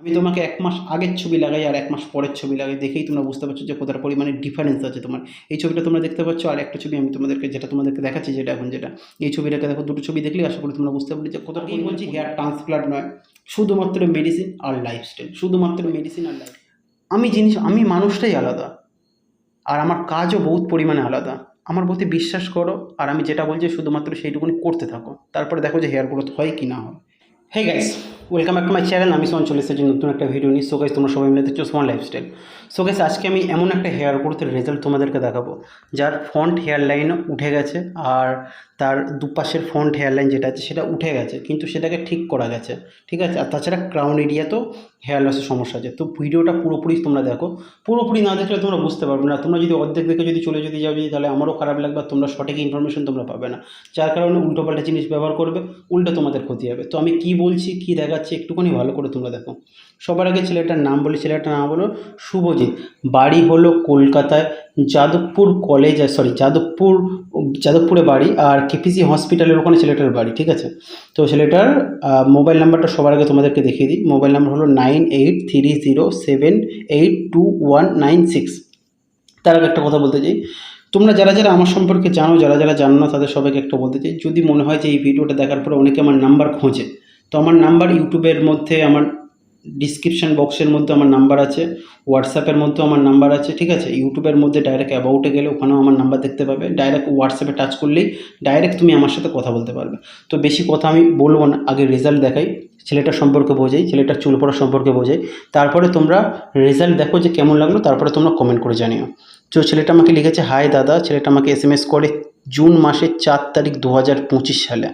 আমি তোমাকে এক মাস আগের ছবি লাগাই আর এক মাস পরের ছবি লাগাই দেখেই তোমরা বুঝতে পারছ যে কতটা পরিমাণে ডিফারেন্স আছে তোমার। এই ছবিটা তোমরা দেখতে পাচ্ছ আর একটা ছবি আমি তোমাদেরকে যেটা তোমাদেরকে দেখাচ্ছি যেটা এখন যেটা এই ছবিটাকে দেখো দুটো ছবি দেখলে আশা করি তোমরা বুঝতে পারবে যে কতটা কি বলছি হেয়ার ট্রান্সপ্লান্ট নয় শুধুমাত্র মেডিসিন আর লাইফস্টাইল শুধুমাত্র মেডিসিন আর লাইফ আমি জিনিস আমি মানুষটাই আলাদা আর আমার কাজও বহুত পরিমাণে আলাদা। আমার প্রতি বিশ্বাস করো আর আমি যেটা বলছি শুধুমাত্র সেইটুকুনি করতে থাকো। তারপরে দেখো যে হেয়ার গ্রোথ হয় কি না হয়। Hey guys welcome back to my channel আমি সোহান চলে এসেছি নতুন একটা ভিডিও নিয়ে। সো গাইস তোমরা সবাই মিলে দেখছ সোহান লাইফস্টাইল সো গাইস আজকে আমি এমন একটা হেয়ার গ্রোথের রেজাল্ট তোমাদেরকে দেখাবো। যার ফ্রন্ট হেয়ার লাইনও উঠে গেছে আর তার দুপাশের ফ্রন্ট হেয়ার লাইন যেটা আছে, সেটা উঠে গেছে। কিন্তু সেটাকে ঠিক করা গেছে। ঠিক আছে? আর তাছাড়া ক্রাউন এরিয়াতেও হেয়ার লসের সমস্যা আছে। তো ভিডিওটা পুরোপুরি তোমরা দেখো। পুরোপুরি না দেখলে তোমরা বুঝতে পারবে না। তোমরা যদি অর্ধেক দেখে যদি চলে যদি যাও যদি, তাহলে আমারও খারাপ লাগবে আর তোমরা সঠিক ইনফরমেশন তোমরা পাবে না। যার কারণে উল্টোপাল্টা জিনিস ব্যবহার করবে, উল্টো তোমাদের ক্ষতি হবে। তো আমি কি বলছি, কি দেখাচ্ছি একটুখানি ভালো করে তোমরা দেখো। সবার আগে ছেলেটার নাম বলি, ছেলেটার নাম হলো শুভজিৎ। বাড়ি হলো কলকাতায় যাদবপুর কলেজ সরি যাদবপুর, যাদবপুরে বাড়ি আর কেপিসি হসপিটালের ওখানে ছেলেটার বাড়ি, ঠিক আছে? তো ছেলেটার মোবাইল নাম্বারটা সবার আগে তোমাদেরকে দেখিয়ে দিই। মোবাইল নাম্বার হলো nine eight three zero seven eight two one nine six তার আগে একটা কথা বলতে চাই। তোমরা যারা যারা আমার সম্পর্কে জানো, যারা যারা জানো না, তাদের সবাইকে একটা বলতে চাই। যদি মনে হয় যে এই ভিডিওটা দেখার পরে অনেকে আমার নাম্বার খোঁজে তো আমার নাম্বার ইউটিউবের মধ্যে আমার ডিসক্রিপশান বক্সের মধ্যে আমার নাম্বার আছে হোয়াটসঅ্যাপের মধ্যেও আমার নাম্বার আছে, ঠিক আছে? ইউটিউবের মধ্যে ডাইরেক্ট অ্যাবাউটে গেলে ওখানেও আমার নাম্বার দেখতে পাবে। ডাইরেক্ট হোয়াটসঅ্যাপে টাচ করলেই ডাইরেক্ট তুমি আমার সাথে কথা বলতে পারবে। তো বেশি কথা আমি বলব না, আগে রেজাল্ট দেখাই, ছেলেটার সম্পর্কে বোঝাই, ছেলেটার চুল পড়া সম্পর্কে বোঝাই, তারপরে তোমরা রেজাল্ট দেখো যে কেমন লাগল, তারপরে তোমরা কমেন্ট করে জানিও। তো ছেলেটা আমাকে লিখেছে হাই দাদা, ছেলেটা আমাকে এস এম এস করে জুন মাসের চার তারিখ দু হাজার পঁচিশ সালে।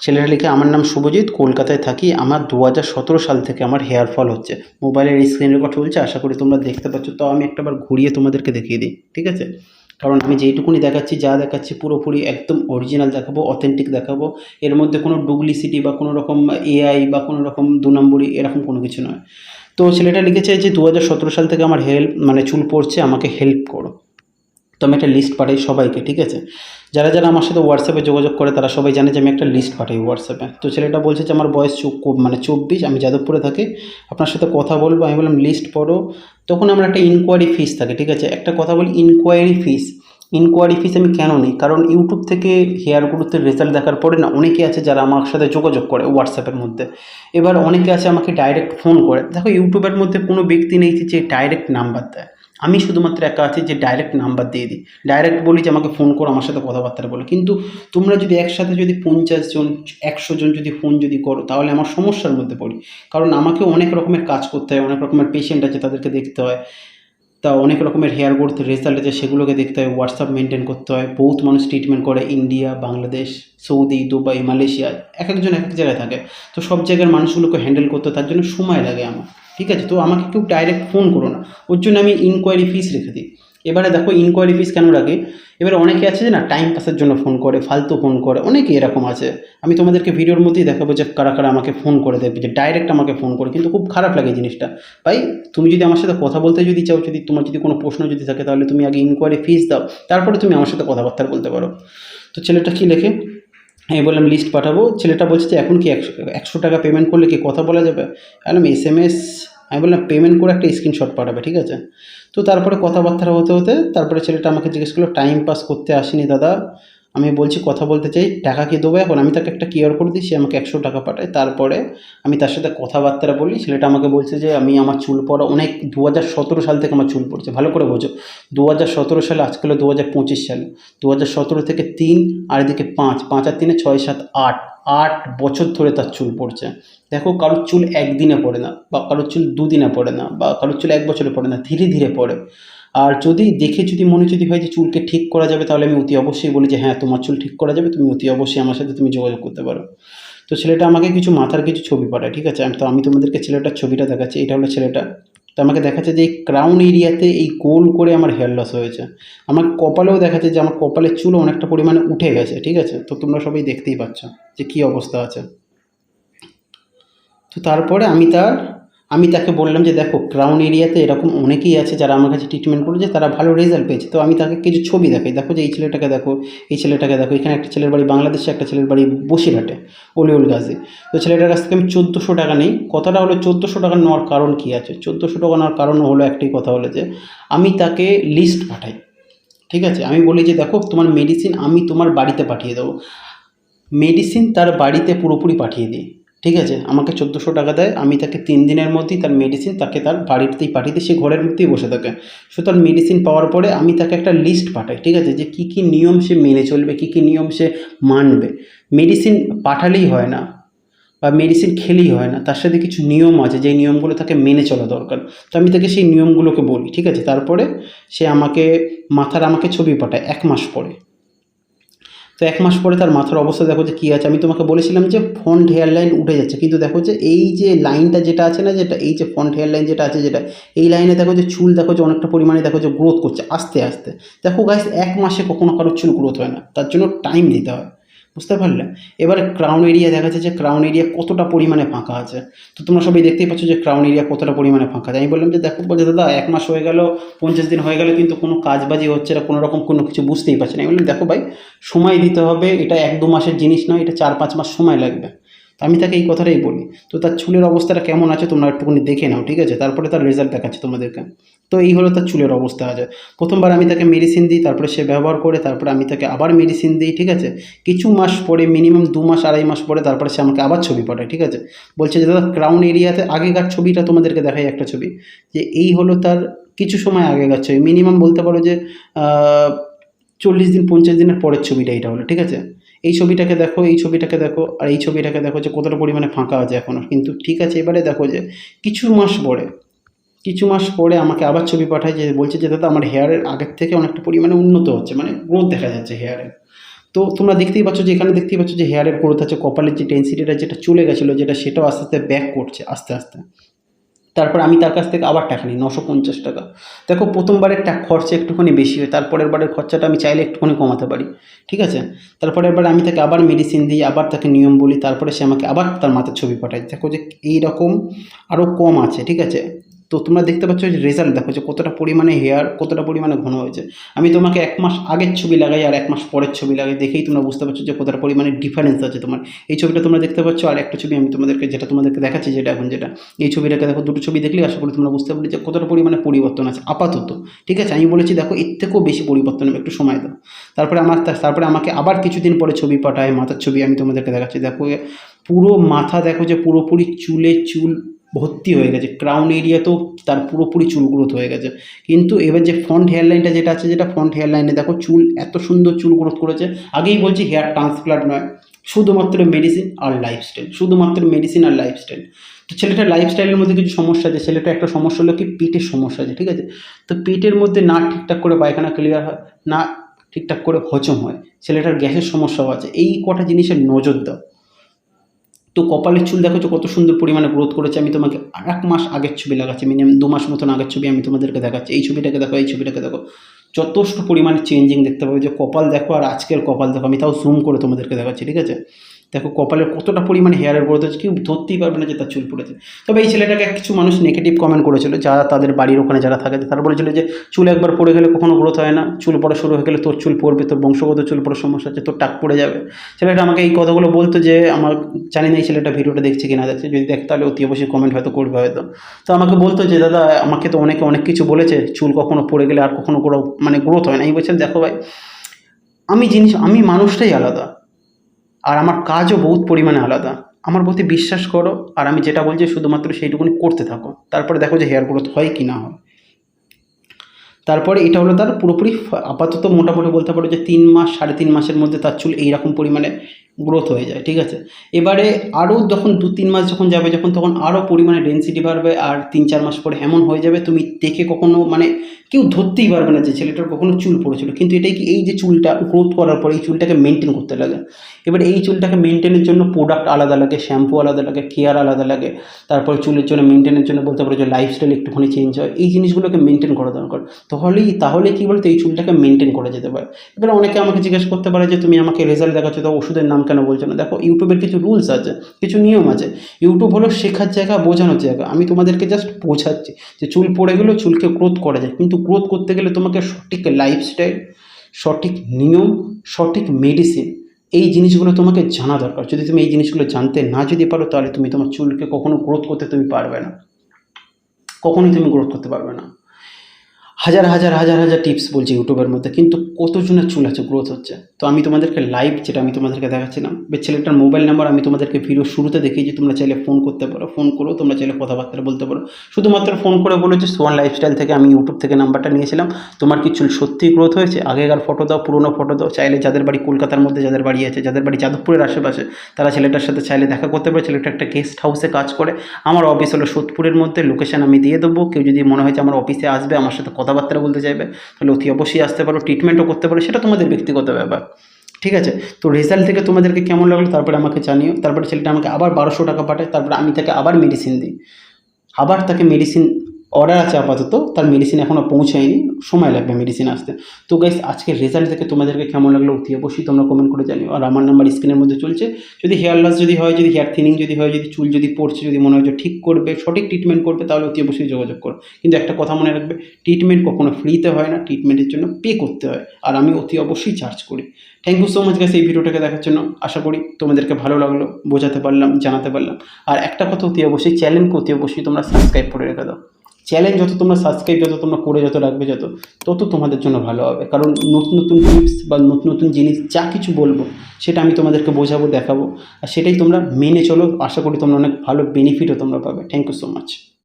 ছেলেটা লিখে, আমার নাম শুভজিৎ, কলকাতায় থাকি। আমার দু হাজার সতেরো সাল থেকে আমার হেয়ার ফল হচ্ছে। মোবাইলের স্ক্রিন রেকর্ড চলছে, আশা করি তোমরা দেখতে পাচ্ছ। তো আমি একটাবার ঘুরিয়ে তোমাদেরকে দেখিয়ে দিই, ঠিক আছে? কারণ আমি যেইটুকুনি দেখাচ্ছি, যা দেখাচ্ছি পুরোপুরি একদম অরিজিনাল দেখাবো অথেন্টিক দেখাবো। এর মধ্যে কোনো ডুপ্লিসিটি বা কোনো রকম এআই বা কোনো রকম দু নম্বরই এরকম কোনো কিছু নয়। তো ছেলেটা লিখেছে যে দু হাজার সতেরো সাল থেকে আমার হেল্প মানে চুল পড়ছে, আমাকে হেল্প করো। তো আমি একটা লিস্ট পাঠাই সবাইকে, ঠিক আছে? যারা যারা আমার সাথে হোয়াটসঅ্যাপে যোগাযোগ করে, তারা সবাই জানে যে আমি একটা লিস্ট পাঠাই হোয়াটসঅ্যাপে তো ছেলেটা বলছে যে আমার বয়স মানে চব্বিশ, আমি যাদবপুরে থাকি। আপনার সাথে কথা বলব, আমি বললাম লিস্ট পড়ো। তখন আমার একটা ইনকোয়ারি ফিস থাকে, ঠিক আছে? একটা কথা বলি ইনকোয়ারি ফিস ইনকোয়ারি ফিস আমি কেন নিই? কারণ ইউটিউব থেকে হেয়ার গ্রোথের রেজাল্ট দেখার পরে না, অনেকে আছে যারা আমার সাথে যোগাযোগ করে হোয়াটসঅ্যাপের মধ্যে। এবার অনেকে আছে আমাকে ডাইরেক্ট ফোন করে। দেখো ইউটিউবের মধ্যে কোনো ব্যক্তি নেই যে ডাইরেক্ট নাম্বার দেয়। আমি শুধুমাত্র একা আছি যে ডাইরেক্ট নাম্বার দিয়ে দিই। ডাইরেক্ট বলি যে, আমাকে ফোন করো, আমার সাথে কথাবার্তা বলো। কিন্তু তোমরা যদি একসাথে যদি পঞ্চাশ জন, একশো জন যদি ফোন যদি করো, তাহলে আমার সমস্যার মধ্যে পড়ি। কারণ আমাকে অনেক রকমের কাজ করতে হয়, অনেক রকমের পেশেন্ট আছে তাদেরকে দেখতে হয়। তা অনেক রকমের হেয়ার গ্রোথ রেজাল্ট আছে, সেগুলোকে দেখতে হয় হোয়াটসঅ্যাপ মেনটেন করতে হয়। বহুত মানুষ ট্রিটমেন্ট করে India Bangladesh Saudi Dubai Malaysia এক একজন এক এক জায়গায় থাকে। তো সব জায়গার মানুষগুলোকে হ্যান্ডেল করতে তার জন্য সময় লাগে আমার। ঠিক আছে? তো আমাকে কেউ ডাইরেক্ট ফোন করো না। ওর জন্য আমি ইনকোয়ারি ফিস রেখে দিই। এবারে দেখো ইনকোয়ারি ফিস কেন রাখি? এবারে অনেকে আছে যে না টাইম পাসের জন্য ফোন করে, ফালতু ফোন করে অনেকেই এরকম আছে। আমি তোমাদেরকে ভিডিওর মধ্যেই দেখাবো যে কারা কারা আমাকে ফোন করে দেবে যে ডাইরেক্ট আমাকে ফোন করে, কিন্তু খুব খারাপ লাগে জিনিসটা। ভাই, তুমি যদি আমার সাথে কথা বলতে যদি চাও, যদি তোমার যদি কোনো প্রশ্ন যদি থাকে, তাহলে তুমি আগে ইনকোয়ারি ফিস দাও, তারপরে তুমি আমার সাথে কথাবার্তা বলতে পারো। তো ছেলেটা কী লেখে? আমি বললাম লিস্ট পাঠাবো। ছেলেটা বলছে যে, এখন কি একশো টাকা পেমেন্ট করলে কি কথা বলা যাবে? বললাম এস এম এস আমি বললাম পেমেন্ট করে একটা স্ক্রিনশট পাঠাবে, ঠিক আছে? তো তারপরে কথাবার্তা হতে হতে তারপরে ছেলেটা আমাকে জিজ্ঞেস করল টাইম পাস করতে আসিনি দাদা। আমি বলছি, কথা বলতে চাই, টাকা কি দেবো এখন? আমি তাকে একটা কিউআর করে দিই, সে আমাকে একশো টাকা পাঠায়। তারপরে আমি তার সাথে কথাবার্তা বলি, ছেলেটা আমাকে বলছে যে, আমি আমার চুল পড়া অনেক দু হাজার সতেরো সাল থেকে আমার চুল পড়ছে, ভালো করে বোঝো। দু হাজার সতেরো সালে আজকে হলো দু হাজার পঁচিশ সালে দু থেকে তিন, আর এদিকে পাঁচ পাঁচ আর তিনে ছয়, সাত, আট। আট বছর ধরে তার চুল পড়ছে। দেখো, কারোর চুল একদিনে পড়ে না বা কারোর চুল দুদিনে পড়ে না বা কারোর চুল এক বছরে পড়ে না, ধীরে ধীরে পড়ে। আর যদি দেখে, যদি মনে, যদি হয় যে চুলকে ঠিক করা যাবে, তাহলে আমি অতি অবশ্যই বলি যে হ্যাঁ তোমার চুল ঠিক করা যাবে, তুমি অতি অবশ্যই আমার সাথে তুমি যোগাযোগ করতে পারো। তো ছেলেটা আমাকে কিছু মাথার কিছু ছবি পাঠায়, ঠিক আছে? তো আমি তোমাদেরকে ছেলেটার ছবিটা দেখাচ্ছি, এটা হলো ছেলেটা। তো আমাকে দেখাচ্ছে যে এই ক্রাউন এরিয়াতে এই গোল করে আমার হেয়ার লস হয়েছে। আমার কপালেও দেখাচ্ছে যে আমার কপালের চুল অনেকটা পরিমাণে উঠে গেছে, ঠিক আছে? তো তোমরা সবাই দেখতেই পাচ্ছ যে কী অবস্থা আছে। তো তারপরে আমি তার আমি তাকে বললাম যে, দেখো ক্রাউন এরিয়াতে এরকম অনেকেই আছে যারা আমার কাছে ট্রিটমেন্ট করেছে, তারা ভালো রেজাল্ট পেয়েছে। তো আমি তাকে কিছু ছবি দেখাই। দেখো যে, এই ছেলেটাকে দেখো, এই ছেলেটাকে দেখো। এখানে একটা ছেলের বাড়ি বাংলাদেশে, একটা ছেলের বাড়ি বসিরহাটে অলিউল গাছে তো ছেলেটার কাছ থেকে আমি চোদ্দোশো টাকা নিই। কথাটা হলো, চোদ্দোশো টাকা নেওয়ার কারণ কী আছে? চোদ্দোশো টাকা নেওয়ার কারণ হলো, একটাই কথা হলো যে, আমি তাকে লিস্ট পাঠাই। ঠিক আছে? আমি বলি যে, দেখো, তোমার মেডিসিন আমি তোমার বাড়িতে পাঠিয়ে দেবো। মেডিসিন তার বাড়িতে পুরোপুরি পাঠিয়ে দিই। ঠিক আছে? আমাকে চোদ্দোশো টাকা দেয়, আমি তাকে তিন দিনের মধ্যেই তার মেডিসিন তাকে তার বাড়িতেই পাঠিয়ে সে ঘরের মধ্যেই বসে থাকে। সো তার মেডিসিন পাওয়ার পরে আমি তাকে একটা লিস্ট পাঠাই, ঠিক আছে? যে কী কী নিয়ম সে মেনে চলবে, কী কী নিয়ম সে মানবে। মেডিসিন পাঠালেই হয় না বা মেডিসিন খেলেই হয় না, তার সাথে কিছু নিয়ম আছে যেই নিয়মগুলো তাকে মেনে চলা দরকার। তো আমি তাকে সেই নিয়মগুলোকে বলি, ঠিক আছে? তারপরে সে আমাকে, মাথার আমাকে ছবি পাঠায়, এক মাস পরে। তো এক মাস পরে তার মাথার অবস্থা দেখো যে কী আছে। আমি তোমাকে বলেছিলাম যে ফ্রন্ট হেয়ার লাইন উঠে যাচ্ছে। কিন্তু দেখো যে এই যে লাইনটা যেটা আছে না, যেটা এই যে ফ্রন্ট হেয়ার লাইন যেটা আছে, যেটা এই লাইনে দেখো যে চুল দেখো যে অনেকটা পরিমাণে দেখো যে গ্রোথ করছে আস্তে আস্তে। দেখো গাইস এক মাসে কখনো কারোর চুল গ্রোথ হয় না। তার জন্য টাইম দিতে হয়। বুঝতে পারলে? এবারে ক্রাউন এরিয়া দেখা যাচ্ছে যে ক্রাউন এরিয়া কতটা পরিমাণে ফাঁকা আছে। তো তোমরা সবাই দেখতেই পাচ্ছ যে ক্রাউন এরিয়া কতটা পরিমাণে ফাঁকা আছে। আমি বললাম যে দেখো বলছে, দাদা, এক মাস হয়ে গেল, পঞ্চাশ দিন হয়ে গেল, কিন্তু কোনো কাজবাজি হচ্ছে না, কোনো রকম কোনো কিছু বুঝতেই পারছি না। আমি বললাম, দেখো ভাই, সময় দিতে হবে, এটা এক দু মাসের জিনিস নয়, এটা চার পাঁচ মাস সময় লাগবে। তো আমি তাকে এই কথাটাই বলি। তো তার চুলের অবস্থাটা কেমন আছে তোমরা একটুখানি দেখে নাও, ঠিক আছে? তারপরে তার রেজাল্ট দেখাচ্ছে তোমাদেরকে। তো এই হলো তার চুলের অবস্থা আছে প্রথমবার আমি তাকে মেডিসিন দিই, তারপরে সে ব্যবহার করে, তারপরে আমি তাকে আবার মেডিসিন দিই, ঠিক আছে? কিছু মাস পরে মিনিমাম দু মাস, আড়াই মাস পরে, তারপরে সে আমাকে আবার ছবি পাঠায়, ঠিক আছে? বলছে যে, দাদা ক্রাউন এরিয়াতে আগেকার ছবিটা তোমাদেরকে দেখাই একটা ছবি। যে এই হলো তার কিছু সময় আগেকার ছবি। মিনিমাম বলতে পারো যে চল্লিশ দিন, পঞ্চাশ দিনের পরের ছবিটা এটা হলো, ঠিক আছে? এই ছবিটাকে দেখো, এই ছবিটাকে দেখো, আর এই ছবিটাকে দেখো যে কতটা পরিমাণে ফাঁকা আছে এখনও কিন্তু ঠিক আছে, এবারে দেখো যে, কিছু মাস পরে কিছু মাস পরে আমাকে আবার ছবি পাঠায় যে বলছে যে, দাদা, আমার হেয়ারের আগের থেকে অনেকটা পরিমাণে উন্নত হচ্ছে মানে গ্রোথ দেখা যাচ্ছে হেয়ারের তো তোমরা দেখতেই পাচ্ছ যে, এখানে দেখতেই পাচ্ছ যে হেয়ারের গ্রোথ আছে, কপালের যে ডেন্সিটিটা যেটা চলে গেছিল, যেটা সেটাও আস্তে আস্তে ব্যাক করছে, আস্তে আস্তে। তারপর আমি তার কাছ থেকে আবার টাকা নিই, নশো পঞ্চাশ টাকা। দেখো প্রথমবারের টা খরচা একটুখানি বেশি হয়, তারপরের বারের খরচাটা আমি চাইলে একটুখানি কমাতে পারি, ঠিক আছে? তারপরের বার আমি তাকে আবার মেডিসিন দিই, আবার তাকে নিয়ম বলি, তারপরে সে আমাকে আবার তার মাথার ছবি পাঠায়। দেখো যে, এইরকম আরও কম আছে, ঠিক আছে? তো তোমরা দেখতে পাচ্ছ যে রেজাল্ট দেখো যে কতটা পরিমাণে হেয়ার কতটা পরিমাণে ঘন হয়েছে। আমি তোমাকে এক মাস আগের ছবি লাগাই আর এক মাস পরের ছবি লাগাই, দেখেই তোমরা বুঝতে পারছ যে কতটা পরিমাণে ডিফারেন্স আছে তোমার। এই ছবিটা তোমরা দেখতে পাচ্ছ আর একটা ছবি আমি তোমাদেরকে, যেটা তোমাদেরকে দেখাচ্ছি যেটা এখন যেটা। এই ছবিটাকে দেখো, দুটো ছবি দেখলে আশা করি তোমরা বুঝতে পারবে যে কতটা পরিমাণে পরিবর্তন আছে। আপাতত, ঠিক আছে? আমি বলেছি দেখো, এর থেকেও বেশি পরিবর্তন হবে, একটু সময় দাও। তারপরে আমার তারপরে আমাকে আবার কিছুদিন পরে ছবি পাঠায় মাথার ছবি, আমি তোমাদেরকে দেখাচ্ছি। দেখো পুরো মাথা, দেখো যে পুরোপুরি চুলে চুল ভর্তি হয়ে গেছে। ক্রাউন এরিয়াতেও তার পুরোপুরি চুল গ্রোথ হয়ে গেছে। কিন্তু এবার যে ফ্রন্ট হেয়ারলাইনটা যেটা আছে, যেটা ফ্রন্ট হেয়ারলাইনে দেখো, চুল এত সুন্দর চুল গ্রোথ করেছে। আগেই বলছি হেয়ার ট্রান্সপ্লান্ট নয়, শুধুমাত্র মেডিসিন আর লাইফস্টাইল শুধুমাত্র মেডিসিন আর লাইফস্টাইল তো ছেলেটার লাইফস্টাইলের মধ্যে কিছু সমস্যা আছে, ছেলেটা একটা সমস্যা হলো কি, পেটের সমস্যা আছে, ঠিক আছে? তো পেটের মধ্যে না ঠিকঠাক করে পায়খানা ক্লিয়ার হয়, না ঠিকঠাক করে হজম হয়, ছেলেটার গ্যাসের সমস্যাও আছে। এই কটা জিনিসের নজর দাও। তো কপালের চুল দেখো কত সুন্দর পরিমাণে গ্রোথ করেছে। আমি তোমাকে আর এক মাস আগের ছবি লাগাচ্ছি মিনিমাম দু মাস মতন আগের ছবি আমি তোমাদেরকে দেখাচ্ছি। এই ছবিটাকে দেখো, এই ছবিটাকে দেখো। যথেষ্ট পরিমাণে চেঞ্জিং দেখতে পাবে। যে কপাল দেখো আর আজকের কপাল দেখো, আমি তাও জুম করে তোমাদেরকে দেখাচ্ছি, ঠিক আছে? দেখো কপালের কতটা পরিমাণে হেয়ারের গ্রোথ হচ্ছে কেউ ধরতেই পারবে না যে তার চুল পড়েছে তবে এই ছেলেটাকে কিছু মানুষ নেগেটিভ কমেন্ট করেছিল, যারা তাদের বাড়ির ওখানে যারা থাকে, তারা বলেছিল যে, চুল একবার পড়ে গেলে কখনো গ্রোথ হয় না। চুল পড়া শুরু হয়ে গেলে তোর চুল পড়বে, তোর বংশগত চুল পড়ার সমস্যা আছে তোর টাক পড়ে যাবে। ছেলেটা আমাকে এই কথাগুলো বলতো যে, আমার, জানি না এই ছেলেটা ভিডিওটা দেখছে কি না দেখছে, যদি দেখে তাহলে অতি অবশ্যই কমেন্ট হয়তো করবে হয়তো। তো আমাকে বলতো যে, দাদা, আমাকে তো অনেকে অনেক কিছু বলেছে, চুল কখনো পড়ে গেলে আর কখনো গ্রো মানে গ্রোথ হয় না। এই বলছেন দেখো ভাই, আমি জিনিস, আমি মানুষটাই আলাদা। আর আমার কাজও বহুত পরিমাণে আলাদা। আমার প্রতি বিশ্বাস করো, আর আমি যেটা বলছি শুধুমাত্র সেইটুকুনি করতে থাকো। তারপরে দেখো যে হেয়ার গ্রোথ হয় কি না হয়। তারপরে এটা হলো তার পুরোপুরি আপাতত মোটামুটি বলতে পারো যে তিন মাস, সাড়ে তিন মাসের মধ্যে তার চুল এইরকম পরিমাণে গ্রোথ হয়ে যায়, ঠিক আছে? এবারে আরও যখন দু তিন মাস যখন যাবে, যখন তখন আরও পরিমাণে ডেন্সিটি বাড়বে, আর তিন চার মাস পরে এমন হয়ে যাবে, তুমি দেখে কখনো মানে কেউ ধরতেই পারবে না যে ছেলেটার কখনো চুল পড়েছিল। কিন্তু এটাই কি এই যে চুলটা গ্রোথ করার পর এই চুলটাকে মেনটেন করতে লাগে? এবার এই চুলটাকে মেনটেনের জন্য প্রোডাক্ট আলাদা লাগে শ্যাম্পু আলাদা লাগে কেয়ার আলাদা লাগে। তারপর চুলের জন্য মেনটেনের জন্য বলতে পারো যে লাইফস্টাইল একটুখানি চেঞ্জ হয়। এই জিনিসগুলোকে মেনটেন করা দরকার। তাহলেই তাহলে কী বলতো এই চুলটাকে মেনটেন করা যেতে পারে। এবার অনেকে আমাকে জিজ্ঞেস করতে পারে যে, তুমি আমাকে রেজাল্ট দেখাচ্ছ, তো ওষুধের নাম কেন বলছো না? দেখো, ইউটিউবের কিছু রুলস আছে, কিছু নিয়ম আছে। ইউটিউব হলো শেখার জায়গা, বোঝানোর জায়গা। আমি তোমাদেরকে জাস্ট বোঝাচ্ছি যে চুল পড়ে গেলেও চুলকে গ্রোথ করা যায়। কিন্তু গ্রোথ করতে গেলে তোমাকে সঠিক লাইফস্টাইল সঠিক নিয়ম, সঠিক মেডিসিন এই জিনিসগুলো তোমাকে জানা দরকার। যদি তুমি এই জিনিসগুলো জানতে না যদি পারো, তাহলে তুমি তোমার চুলকে কখনো গ্রোথ করতে তুমি পারবে না। কখনোই তুমি গ্রোথ করতে পারবে না। হাজার হাজার হাজার হাজার টিপস বলছি ইউটিউবের মধ্যে, কিন্তু কতজনের চুল আছে গ্রোথ হচ্ছে? তো আমি তোমাদেরকে লাইভ যেটা আমি তোমাদেরকে দেখাচ্ছিলাম ছেলেটার মোবাইল নাম্বার আমি তোমাদেরকে ভিডিও শুরুতে দেখিয়েছি, তোমরা চাইলে ফোন করতে পারো ফোন করো, তোমরা চাইলে কথাবার্তা বলতে পারো। শুধুমাত্র ফোন করে বলো যে সোয়ান লাইফস্টাইল থেকে আমি ইউটিউব থেকে নাম্বারটা নিয়েছিলাম। তোমার কি চুল সত্যিই গ্রোথ হয়েছে? আগেকার ফটো দাও, পুরোনো ফটো দাও, চাইলে যাদের বাড়ি কলকাতার মধ্যে যাদের বাড়ি আছে, যাদের বাড়ি যাদবপুরের আশেপাশে, তারা ছেলেটার সাথে চাইলে দেখা করতে পারে। ছেলেটা একটা গেস্ট হাউসে কাজ করে। আমার অফিস হলো সোদপুরের মধ্যে লোকেশান আমি দিয়ে দেবো। কেউ যদি মনে হয় যে আমার অফিসে আসবে, আমার সাথে কথাবার্তা বলতে চাইবে, তাহলে অতি অবশ্যই আসতে পারো ট্রিটমেন্টও করতে পারো। সেটা তোমাদের ব্যক্তিগত ব্যাপার। ঠিক আছে? তো রেজাল্ট থেকে তোমাদেরকে কেমন লাগল তারপরে আমাকে জানিও। তারপরে ছেলেটা আমাকে আবার বারোশো টাকা পাঠায়, তারপরে আমি তাকে আবার মেডিসিন দিই। আবার তাকে মেডিসিন অর্ডার আছে আপাতত, তার মেডিসিন এখনও পৌঁছায়নি, সময় লাগবে মেডিসিন আসতে। তো গাইস আজকের রেজাল্ট থেকে তোমাদেরকে কেমন লাগল অতি অবশ্যই তোমরা কমেন্ট করে জানিও। আর আমার নাম্বার স্ক্রিনের মধ্যে চলছে। যদি হেয়ার লস যদি হয়, যদি হেয়ার থিনিং যদি হয়, যদি চুল যদি পড়ছে, যদি মনে হয় যে ঠিক করবে, সঠিক ট্রিটমেন্ট করবে, তাহলে অতি অবশ্যই যোগাযোগ করো। কিন্তু একটা কথা মনে রাখবে ট্রিটমেন্ট কখনো ফ্রিতে হয় না ট্রিটমেন্টের জন্য পে করতে হয়। আর আমি অতি অবশ্যই চার্জ করি। Thank you so much guys এই ভিডিওটাকে দেখার জন্য। আশা করি তোমাদেরকে ভালো লাগল, বোঝাতে পারলাম, জানাতে পারলাম। আর একটা কথা অতি অবশ্যই চ্যানেলকে অতি অবশ্যই তোমরা সাবস্ক্রাইব করে রেখে দাও। চ্যালেঞ্জ যত তোমরা সাবস্ক্রাইব যত তোমরা করে যত রাখবে, যত, তত তোমাদের জন্য ভালো হবে। কারণ নতুন নতুন টিপস বা নতুন নতুন জিনিস যা কিছু বলব, সেটা আমি তোমাদেরকে বোঝাবো, দেখাবো। আর সেটাই তোমরা মেনে চলো। আশা করি তোমরা অনেক ভালো বেনিফিটও তোমরা পাবে। Thank you so much